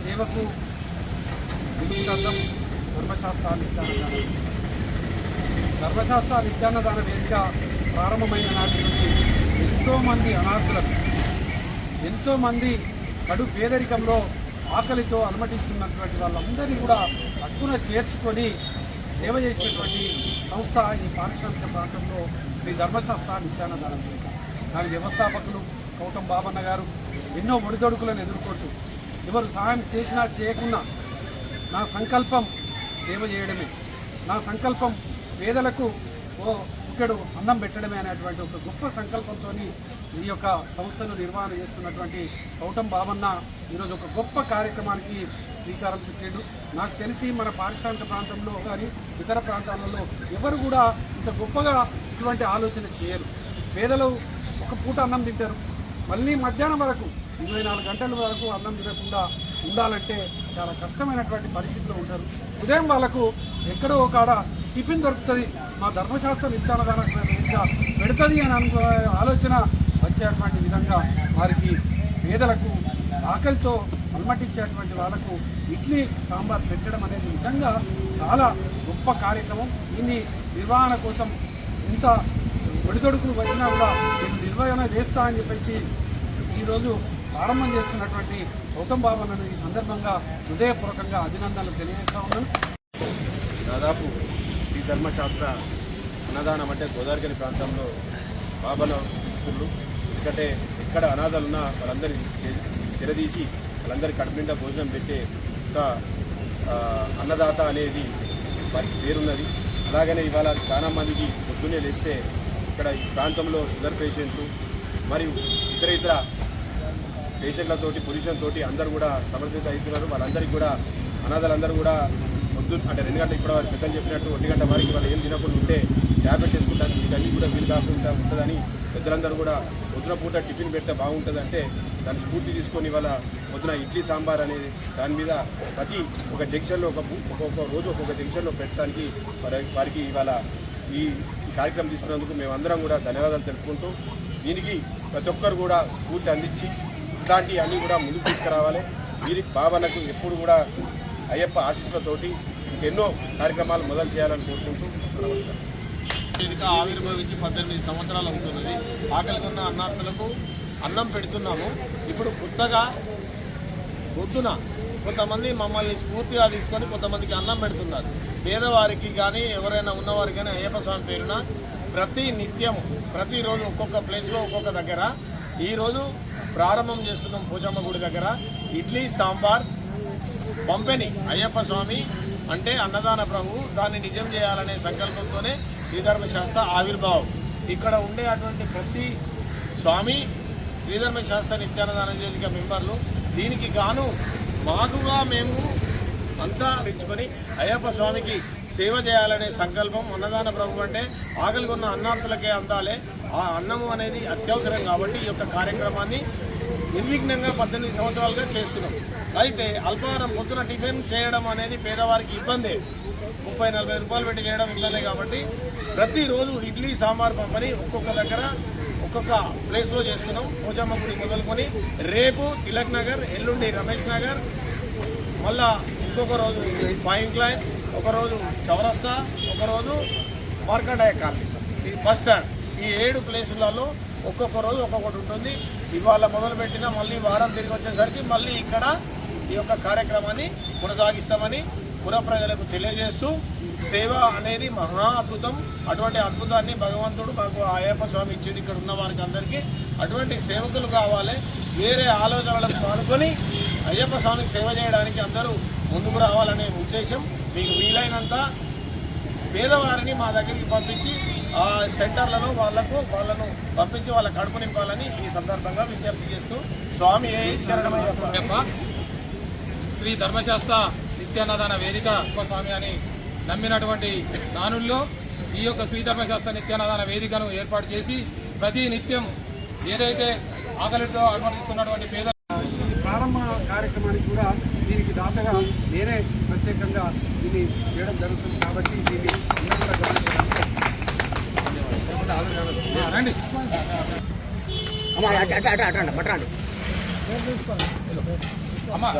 సేవకు విలువదం ధర్మశాస్త్ర నిత్యాన్నదాన ధర్మశాస్త్ర నిత్యాన్నదాన వేదిక ప్రారంభమైన నాటి నుంచి ఎంతోమంది అనాథులకు ఎంతోమంది కడు పేదరికంలో ఆకలితో అనుమతిస్తున్నటువంటి వాళ్ళందరినీ కూడా అక్కున చేర్చుకొని సేవ చేసినటువంటి సంస్థ ఈ పారిశ్రామిక ప్రాంతంలో శ్రీ ధర్మశాస్త్ర నిత్యాన్నదానం దాని వ్యవస్థాపకులు కౌటం బాబన్న గారు ఎన్నో ఒడిదొడుకులను ఎదుర్కొంటూ ఎవరు సహాయం చేసినా చేయకున్నా నా సంకల్పం సేవ చేయడమే. నా సంకల్పం పేదలకు ఓ ఇక్కడ అన్నం పెట్టడమే అనేటువంటి ఒక గొప్ప సంకల్పంతో ఈ యొక్క సంస్థను నిర్వహణ చేస్తున్నటువంటి కౌటం బాబన్న ఈరోజు ఒక గొప్ప కార్యక్రమానికి శ్రీకారం చుట్టాడు. నాకు తెలిసి మన పారిశ్రామిక ప్రాంతంలో కానీ ఇతర ప్రాంతాలలో ఎవరు కూడా ఇంత గొప్పగా ఇటువంటి ఆలోచన చేయరు. పేదలు ఒక పూట అన్నం తింటారు. మళ్ళీ మధ్యాహ్నం వరకు ఇరవై నాలుగు గంటల వరకు అన్నం తినకుండా ఉండాలంటే చాలా కష్టమైనటువంటి పరిస్థితిలో ఉంటారు. ఉదయం వాళ్ళకు ఎక్కడో ఒక టిఫిన్ దొరుకుతుంది. మా ధర్మశాస్త్రం ఇంత ఇంకా పెడుతుంది అని అనుకో ఆలోచన వచ్చేటువంటి విధంగా వారికి పేదలకు ఆకలితో అలమటించేటువంటి వాళ్ళకు ఇడ్లీ సాంబార్ పెట్టడం అనేది నిజంగా చాలా గొప్ప కార్యక్రమం. దీన్ని నిర్వహణ కోసం ఇంత ఒడిదొడుకులు వచ్చినా కూడా నేను నిర్వహణ చేస్తా అని చెప్పేసి ఈరోజు ప్రారంభం చేస్తున్నటువంటి గౌతమ్ బాబులను ఈ సందర్భంగా హృదయపూర్వకంగా అభినందనలు తెలియజేస్తా ఉన్నాను. దాదాపు శ్రీ ధర్మశాస్త్ర అన్నదానం అంటే గోదావరిగని ప్రాంతంలో బాబాల భక్తులు ఎందుకంటే ఎక్కడ అనాథాలు ఉన్నా వాళ్ళందరినీ చెరదీసి వాళ్ళందరి కడుపు నిండా భోజనం పెట్టే ఒక అన్నదాత అనేది వారికి పేరున్నది. అలాగనే ఇవాళ చాలా మందికి పొద్దున్నే లేస్తే ఇక్కడ ఈ ప్రాంతంలో షుగర్ పేషెంట్లు మరియు ఇతర ఇతర పేషెంట్లతోటి పొజిషన్ తోటి అందరూ కూడా సమర్థిత అవుతున్నారు. వాళ్ళందరికీ కూడా అనాథలందరూ కూడా పొద్దున్న అంటే రెండు గంటల ఇప్పుడు వారికి పెద్దలు చెప్పినట్టు ఒంటి గంట వారికి వాళ్ళు ఏం తినకుండా ఉంటే ట్యాబ్లెట్ వేసుకుంటానికి ఇవన్నీ కూడా వీలు కాకుండా ఉంటుందని పెద్దలందరూ కూడా పొద్దున పూట టిఫిన్ పెడితే బాగుంటుందంటే దాన్ని స్ఫూర్తి తీసుకొని ఇవాళ పొద్దున ఇడ్లీ సాంబార్ అనేది దాని మీద ప్రతి ఒక జంక్షన్లో ఒక ఒక్కొక్క రోజు ఒక్కొక్క జంక్షన్లో పెట్టడానికి వారి వారికి ఇవాళ ఈ కార్యక్రమం తీసుకున్నందుకు మేమందరం కూడా ధన్యవాదాలు తెలుపుకుంటూ దీనికి ప్రతి ఒక్కరు కూడా స్ఫూర్తి అందించి ఇట్లాంటివన్నీ కూడా ముందుకు తీసుకురావాలి. వీరి భావనకు ఎప్పుడు కూడా అయ్యప్ప ఆశీస్సులతోటి ఎన్నో కార్యక్రమాలు మొదలు చేయాలని కోరుకుంటూ నమస్కారం. వేదిక ఆవిర్భవించి పద్దెనిమిది సంవత్సరాలు అవుతున్నది. ఆకలి ఉన్న అన్నార్థులకు అన్నం పెడుతున్నాము. ఇప్పుడు కొత్తగా పొద్దున కొంతమంది మమ్మల్ని స్ఫూర్తిగా తీసుకొని కొంతమందికి అన్నం పెడుతున్నారు. పేదవారికి కానీ ఎవరైనా ఉన్నవారికి కానీ అయ్యప్ప స్వామి పేరున ప్రతి నిత్యం ప్రతిరోజు ఒక్కొక్క ప్లేస్లో ఒక్కొక్క దగ్గర ఈరోజు ప్రారంభం చేస్తున్నాం పూజమ్మ గుడి దగ్గర. ఇడ్లీ సాంబార్ పంపిణీ అయ్యప్ప స్వామి అంటే అన్నదాన ప్రభు దాన్ని నిజం చేయాలనే సంకల్పంతోనే శ్రీధర్మ శాస్త్ర ఆవిర్భావం. ఇక్కడ ఉండే అటువంటి ప్రతి స్వామి శ్రీధర్మ శాస్త్ర నిత్యాన్నదాన వేదిక మెంబర్లు దీనికి గాను మాకుగా మేము అంతా పెంచుకొని అయ్యప్ప స్వామికి సేవ చేయాలనే సంకల్పం అన్నదాన ప్రభు అంటే ఆకలి ఉన్న అన్నార్థులకే అందాలే. ఆ అన్నము అనేది అత్యవసరం కాబట్టి ఈ యొక్క కార్యక్రమాన్ని నిర్విఘ్నంగా పద్దెనిమిది సంవత్సరాలుగా చేస్తున్నాం. అయితే అల్పాహారం పొద్దున టిఫిన్ చేయడం అనేది పేదవారికి ఇబ్బందే. ముప్పై నలభై రూపాయలు పెట్టి చేయడం ఇబ్బందే కాబట్టి ప్రతిరోజు ఇడ్లీ సాంబార్ పంపని ఒక్కొక్క దగ్గర ఒక్కొక్క ప్లేస్లో చేస్తున్నాం. పోచమ్మ గుడి మొదలుకొని రేపు తిలక్ నగర్ ఎల్లుండి రమేష్ నగర్ మళ్ళా ఇంకొక రోజు ఫైన్ క్లైన్ ఒకరోజు చౌరస్తా ఒకరోజు మార్కండాయ కాలనీ. ఈ బస్ స్టాండ్. ఈ ఏడు ప్లేసులలో ఒక్కొక్క రోజు ఒక్కొక్కటి ఉంటుంది. ఇవాళ మొదలుపెట్టిన మళ్ళీ వారం తిరిగి వచ్చేసరికి మళ్ళీ ఇక్కడ ఈ యొక్క కార్యక్రమాన్ని కొనసాగిస్తామని పుర ప్రజలకు తెలియజేస్తూ సేవ అనేది మహా అద్భుతం. అటువంటి అద్భుతాన్ని భగవంతుడు మాకు అయ్యప్ప స్వామి ఇచ్చింది. ఇక్కడ ఉన్న వారికి అందరికీ అటువంటి సేవకులు కావాలి. వేరే ఆలోచనలకు పాల్గొని అయ్యప్ప స్వామికి సేవ చేయడానికి అందరూ ముందుకు రావాలనే ఉద్దేశం మీకు వీలైనంత పేదవారిని మా దగ్గరికి పంపించి ఆ సెంటర్లలో వాళ్ళకు వాళ్ళను పంపించి వాళ్ళ కడుపు నింపాలని ఈ సందర్భంగా విజ్ఞప్తి చేస్తూ స్వామి ఏ శరణమయ్యప్ప. శ్రీ ధర్మశాస్త్ర నిత్యాన్నదాన వేదిక స్వామి అని నమ్మినటువంటి దానుల్లో ఈ యొక్క శ్రీ ధర్మశాస్త్ర నిత్యాన్నదాన వేదికను ఏర్పాటు చేసి ప్రతి నిత్యం ఏదైతే ఆకలితో అనుమతిస్తున్నటువంటి పేద ప్రారంభ కార్యక్రమానికి కూడా దీనికి దాతగా నేనే ప్రత్యేకంగా దీన్ని చేయడం జరుగుతుంది కాబట్టి దీన్ని అందరూ కూడా గమనించాలి. రండి అమ్మా